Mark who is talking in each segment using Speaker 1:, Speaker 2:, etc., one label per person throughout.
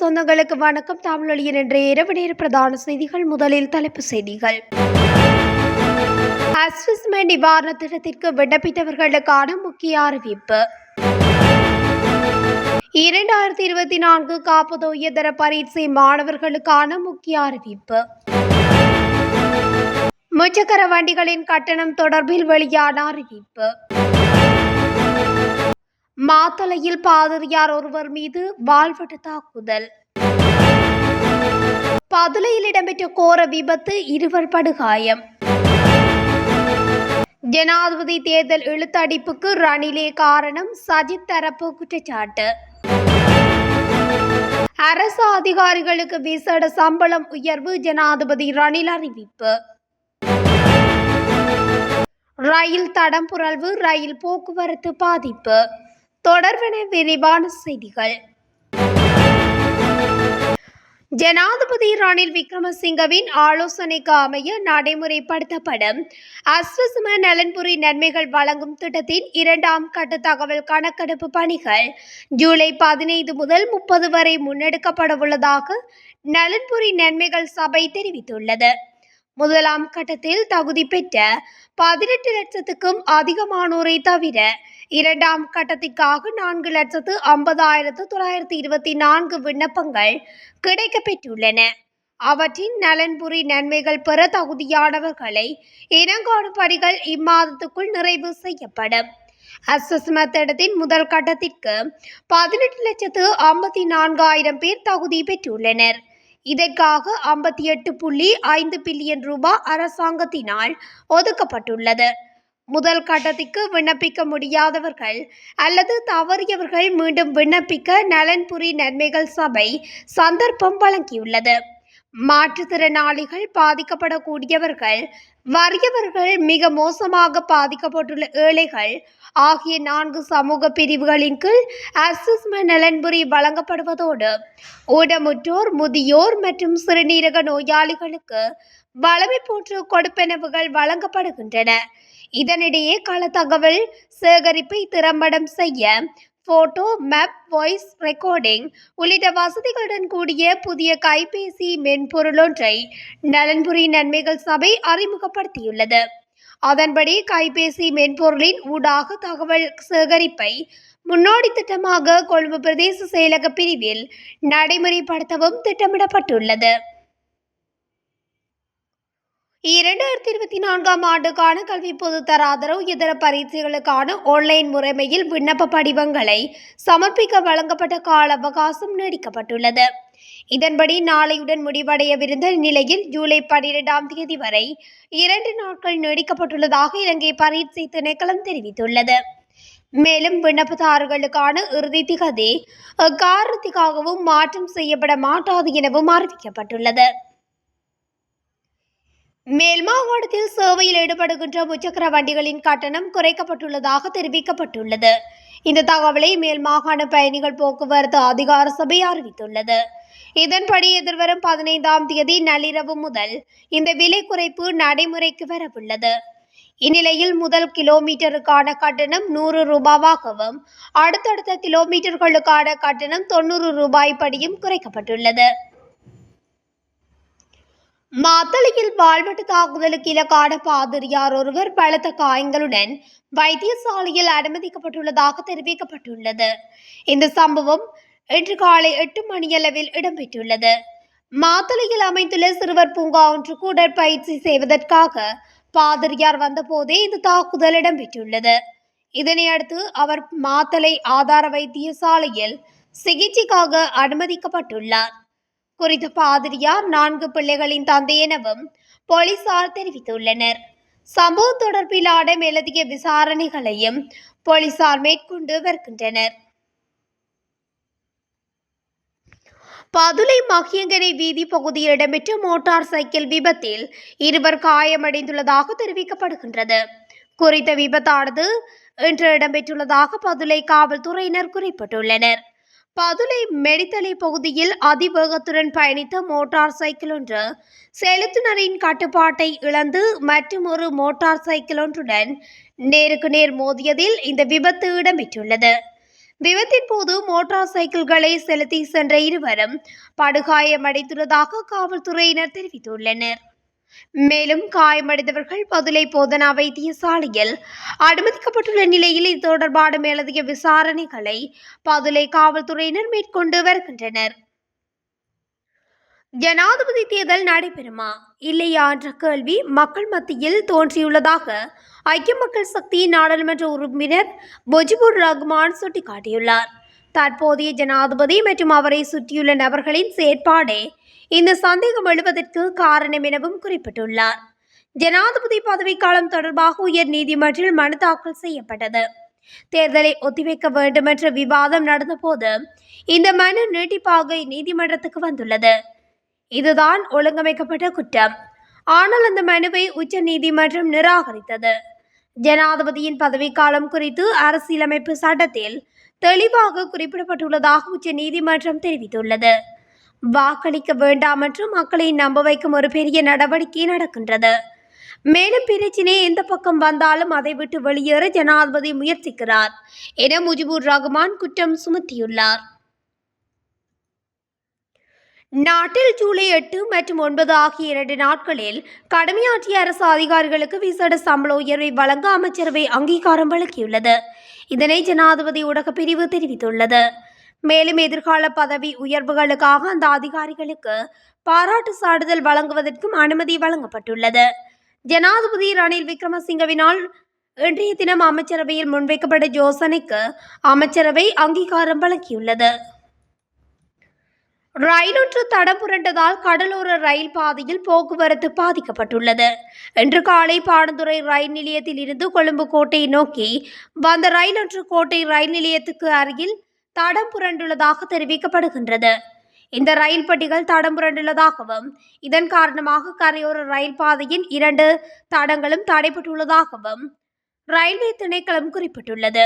Speaker 1: சொந்தங்களுக்கு வணக்கம். தமிழொலியின் இன்றைய இரவு நேர பிரதான செய்திகள். முதலில் தலைப்பு செய்திகள். அஸ்விஸ்மே நிவாரண திட்டத்திற்கு விண்ணப்பித்தவர்களுக்கான முக்கிய அறிவிப்பு. இரண்டாயிரத்தி இருபத்தி நான்கு காப்பது உயர்தர பரீட்சை மாணவர்களுக்கான முக்கிய அறிவிப்பு. முச்சக்கர வண்டிகளின் கட்டணம் தொடர்பில் வெளியான அறிவிப்பு. மாத்தளையில் பாதிரியார் ஒருவர் மீது வாழ்வெட்டு தாக்குதல். பதுளையில் இடம்பெற்ற கோர விபத்து இருவர் படுகாயம். ஜனாதிபதி தேர்தல் இழுத்தடிப்புக்கு ரணிலே காரணம் சஜித் தரப்பு குற்றச்சாட்டு. அரசு அதிகாரிகளுக்கு விசேட சம்பளம் உயர்வு ஜனாதிபதி ரணில் அறிவிப்பு. ரயில் தடம் புரள்வு ரயில் போக்குவரத்து பாதிப்பு. தொடர்பென விரிவான செய்திகள். ஜனாதிபதி ரணில் விக்ரமசிங்கவின் ஆலோசனைக்கு அமைய நடைமுறைப்படுத்தப்படும். அஸ்வசம நலன்புரி நன்மைகள் வழங்கும் திட்டத்தின் இரண்டாம் கட்ட தகவல் கணக்கெடுப்பு பணிகள் ஜூலை பதினைந்து முதல் முப்பது வரை முன்னெடுக்கப்படவுள்ளதாக நலன்புரி நன்மைகள் சபை தெரிவித்துள்ளது. முதலாம் கட்டத்தில் தகுதி பெற்ற பதினெட்டு லட்சத்துக்கும் அதிகமானோரை தவிர இரண்டாம் கட்டத்திற்காக நான்கு லட்சத்து ஐம்பதாயிரத்து தொள்ளாயிரத்தி இருபத்தி நான்கு விண்ணப்பங்கள் கிடைக்கப்பெற்றுள்ளன. அவற்றின் நலன்புரி நன்மைகள் பெற தகுதியானவர்களை இனங்காணும் பணிகள் இம்மாதத்துக்குள் நிறைவு செய்யப்படும். அசஸ்மெண்ட் திட்டத்தின் முதல் கட்டத்திற்கு பதினெட்டு லட்சத்து ஐம்பத்தி நான்காயிரம் பேர் தகுதி பெற்றுள்ளனர். இதற்காக ஐம்பத்தி எட்டு புள்ளி ஐந்து பில்லியன் ரூபாய் அரசாங்கத்தினால் ஒதுக்கப்பட்டுள்ளது. முதல் கட்டத்திற்கு விண்ணப்பிக்க முடியாதவர்கள் அல்லது தவறியவர்கள் மீண்டும் விண்ணப்பிக்க நலன்புரி நன்மைகள் சபை சந்தர்ப்பம் வழங்கியுள்ளது. மாற்றுத்திறனாளிகள் பாதிக்கப்படக்கூடியவர்கள் வறியவர்கள் மிக மோசமாக பாதிக்கப்பட்டுள்ள ஏழைகள் ஆகிய நான்கு சமூக பிரிவுகளின் கீழ் அசஸ்மெண்ட் நலன்புரி வழங்கப்படுவதோடு ஊடமுற்றோர் முதியோர் மற்றும் சிறுநீரக நோயாளிகளுக்கு வளமை போன்ற கொடுப்பெனவுகள் வழங்கப்படுகின்றன. இதனிடையே கள தகவல் சேகரிப்பை திறம்படம் செய்ய போட்டோ மேப் வாய்ஸ் ரெக்கார்டிங் உள்ளிட்ட வசதிகளுடன் கூடிய புதிய கைபேசி மென்பொருளொன்றை நலன்புரி நன்மைகள் சபை அறிமுகப்படுத்தியுள்ளது. அதன்படி கைபேசி மென்பொருளின் ஊடாக தகவல் சேகரிப்பை முன்னோடி திட்டமாக கொழும்பு பிரதேச செயலக பிரிவில் நடைமுறைப்படுத்தவும் திட்டமிடப்பட்டுள்ளது. இரண்டாயிரத்தி இருபத்தி நான்காம் ஆண்டுக்கான கல்வி பொதுத்தர ஆதரவு இதர பரீட்சைகளுக்கான ஆன்லைன் முறைமையில் விண்ணப்ப படிவங்களை சமர்ப்பிக்க வழங்கப்பட்ட கால அவகாசம் நீடிக்கப்பட்டுள்ளது. இதன்படி நாளையுடன் முடிவடையவிருந்த நிலையில் ஜூலை பனிரெண்டாம் தேதி வரை இரண்டு நாட்கள் நீடிக்கப்பட்டுள்ளதாக இலங்கை பரீட்சை திணைக்களம் தெரிவித்துள்ளது. மேலும் விண்ணப்பதாரர்களுக்கான இறுதி திகதி காரணத்திற்காகவும் மாற்றம் செய்யப்பட மாட்டாது எனவும் அறிவிக்கப்பட்டுள்ளது. மேல் மாகாணத்தில் சேவையில் ஈடுபடுகின்ற முச்சக்கர வண்டிகளின் கட்டணம் குறைக்கப்பட்டுள்ளதாக தெரிவிக்கப்பட்டுள்ளது. இந்த தகவலை மேல் மாகாண பயணிகள் போக்குவரத்து அதிகார சபை அறிவித்துள்ளது. இதன்படி எதிர்வரும் பதினைந்தாம் தேதி நள்ளிரவு முதல் இந்த விலை குறைப்பு நடைமுறைக்கு வரவுள்ளது. இந்நிலையில் முதல் கிலோமீட்டருக்கான கட்டணம் நூறு ரூபாவாகவும் அடுத்தடுத்த கிலோமீட்டர்களுக்கான கட்டணம் தொண்ணூறு ரூபாய் படியும் குறைக்கப்பட்டுள்ளது. மாத்தளையில் வாழ்வெட்டு தாக்குதலுக்கு இலக்கான பாதிரியார் ஒருவர் பலத்த காயங்களுடன் வைத்தியசாலையில் அனுமதிக்கப்பட்டுள்ளதாக தெரிவிக்கப்பட்டுள்ளது. இந்த சம்பவம் இன்று காலை எட்டு மணியளவில் இடம்பெற்றுள்ளது. மாத்தளையில் அமைந்துள்ள சிறுவர் பூங்கா ஒன்றுக்கு உடற்பயிற்சி செய்வதற்காக பாதிரியார் வந்தபோதே இந்த தாக்குதல் இடம்பெற்றுள்ளது. இதனையடுத்து அவர் மாத்தளை ஆதார வைத்தியசாலையில் சிகிச்சைக்காக அனுமதிக்கப்பட்டுள்ளார். குறித்த பாதிரியார் நான்கு பிள்ளைகளின் தந்தை எனவும் போலீசார் தெரிவித்துள்ளனர். சம்பவம் தொடர்பிலான மேலதிக விசாரணைகளையும் போலீசார் மேற்கொண்டு வருகின்றனர். பதுளை மகியங்கரை வீதி பகுதியில் இடம்பெற்ற மோட்டார் சைக்கிள் விபத்தில் இருவர் காயமடைந்துள்ளதாக தெரிவிக்கப்படுகின்றது. குறித்த விபத்தானது இன்று இடம்பெற்றுள்ளதாக பதுளை காவல்துறையினர் குறிப்பிட்டுள்ளனர். பதுளை மெடித்தலை பகுதியில் அதிவேகத்துடன் பயணித்த மோட்டார் சைக்கிள் ஒன்று செலுத்துனரின் கட்டுப்பாட்டை இழந்து மற்றொரு மோட்டார் சைக்கிள் ஒன்றுடன் நேருக்கு நேர் மோதியதில் இந்த விபத்து இடம்பெற்றுள்ளது. விபத்தின் போது மோட்டார் சைக்கிள்களை செலுத்தி சென்ற இருவரும் படுகாயமடைந்துள்ளதாக காவல்துறையினர் தெரிவித்துள்ளனர். மேலும் காயமடைந்தவர்கள் பதுளை போதனா வைத்தியசாலையில் அனுமதிக்கப்பட்டுள்ள நிலையில் இது தொடர்பான மேலதிக விசாரணைகளை பதுளை காவல்துறையினர் மேற்கொண்டு வருகின்றனர். ஜனாதிபதி தேர்தல் நடைபெறுமா? இல்லையா என்ற கேள்வி மக்கள் மத்தியில் தோன்றியுள்ளதாக ஐக்கிய மக்கள் சக்தி நாடாளுமன்ற உறுப்பினர் முஜிபுர் ரஹ்மான் சுட்டிக்காட்டியுள்ளார். தற்போதைய ஜனாதிபதி மற்றும் அவரை சுற்றியுள்ள நபர்களின் செயற்பாடே இந்த சந்தேகம் எழுவதற்கு காரணம் எனவும் குறிப்பிட்டுள்ளார். ஜனாதிபதி பதவிக்காலம் தொடர்பாக உயர் நீதிமன்றில் மனு தாக்கல் செய்யப்பட்டது. தேர்தலை ஒத்திவைக்க வேண்டும் என்ற விவாதம் நடந்தபோது இந்த மனு நீட்டிப்பாக நீதிமன்றத்துக்கு வந்துள்ளது. இதுதான் ஒழுங்கமைக்கப்பட்ட குற்றம். ஆனால் அந்த மனுவை உச்ச நீதிமன்றம் நிராகரித்தது. ஜனாதிபதியின் பதவிக்காலம் குறித்து அரசியலமைப்பு சட்டத்தில் தெளிவாக குறிப்பிடப்பட்டுள்ளதாக உச்ச நீதிமன்றம் தெரிவித்துள்ளது. வாக்களிக்க வேண்டாம் என்று மக்களை நம்ப வைக்கும் ஒரு பெரிய நடவடிக்கை நடக்கின்றது. மேலும் பிரச்சினை எந்த பக்கம் வந்தாலும் அதை விட்டு வெளியேற ஜனாதிபதி முயற்சிக்கிறார் என முஜிபுர் ரஹ்மான் குற்றம் சுமத்தியுள்ளார். நாட்டில் ஜூலை எட்டு மற்றும் ஒன்பது ஆகிய இரண்டு நாட்களில் கடமையாற்றிய அரசு அதிகாரிகளுக்கு விசேட சம்பள உயர்வை வழங்க அமைச்சரவை அங்கீகாரம் வழங்கியுள்ளது. இதனை ஜனாதிபதி ஊடக பிரிவு தெரிவித்துள்ளது. மேலும் எதிர்கால பதவி உயர்வுகளுக்காக அந்த அதிகாரிகளுக்கு பாராட்டு சான்றிதழ் வழங்குவதற்கும் அனுமதி வழங்கப்பட்டுள்ளது. ஜனாதிபதி ரணில் விக்ரமசிங்கவினால் இன்றைய தினம் அமைச்சரவையில் முன்வைக்கப்பட்ட யோசனைக்கு அமைச்சரவை அங்கீகாரம் வழங்கியுள்ளது. ரயிலொன்று தடம் புரண்டதால் கடலோர ரயில் பாதையில் போக்குவரத்து பாதிக்கப்பட்டுள்ளது. இன்று காலை பாடந்துறை ரயில் நிலையத்தில் இருந்து கொழும்பு கோட்டையை நோக்கி வந்த ரயிலொன்று கோட்டை ரயில் நிலையத்துக்கு அருகில் தடம் புரண்டுள்ளதாக தெரிவிக்கப்படுகின்றது. இந்த ரயில் பெட்டிகள் தடம் புரண்டுள்ளதாகவும் இதன் காரணமாக கரையோர ரயில் பாதையின் இரண்டு தடங்களும் தடைப்பட்டுள்ளதாகவும் ரயில்வே திணைக்களம் குறிப்பிட்டுள்ளது.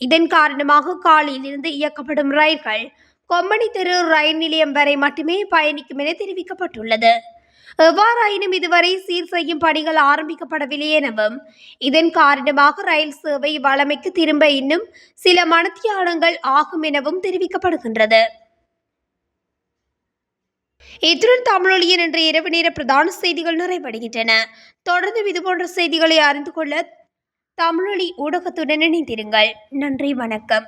Speaker 1: இதன் காரணமாக காலையில் இருந்து இயக்கப்படும் ரயில்கள் கொம்மணி தெரு ரயில் நிலையம் வரை மட்டுமே பயணிக்கும் என தெரிவிக்கப்பட்டுள்ளது. எவ்வாறாயினும் இதுவரை சீர் செய்யும் பணிகள் ஆரம்பிக்கப்படவில்லை எனவும் இதன் காரணமாக ரயில் சேவை வளமைக்கு திரும்ப இன்னும் சில மனத்தியானங்கள் ஆகும் எனவும் தெரிவிக்கப்படுகின்றது. இத்துடன் தமிழொலியின் என்ற இரவு நேர பிரதான செய்திகள் நிறைவடைகின்றன. தொடர்ந்து இதுபோன்ற செய்திகளை அறிந்து கொள்ள தமிழொலி ஊடகத்துடன் இணைந்திருங்கள். நன்றி வணக்கம்.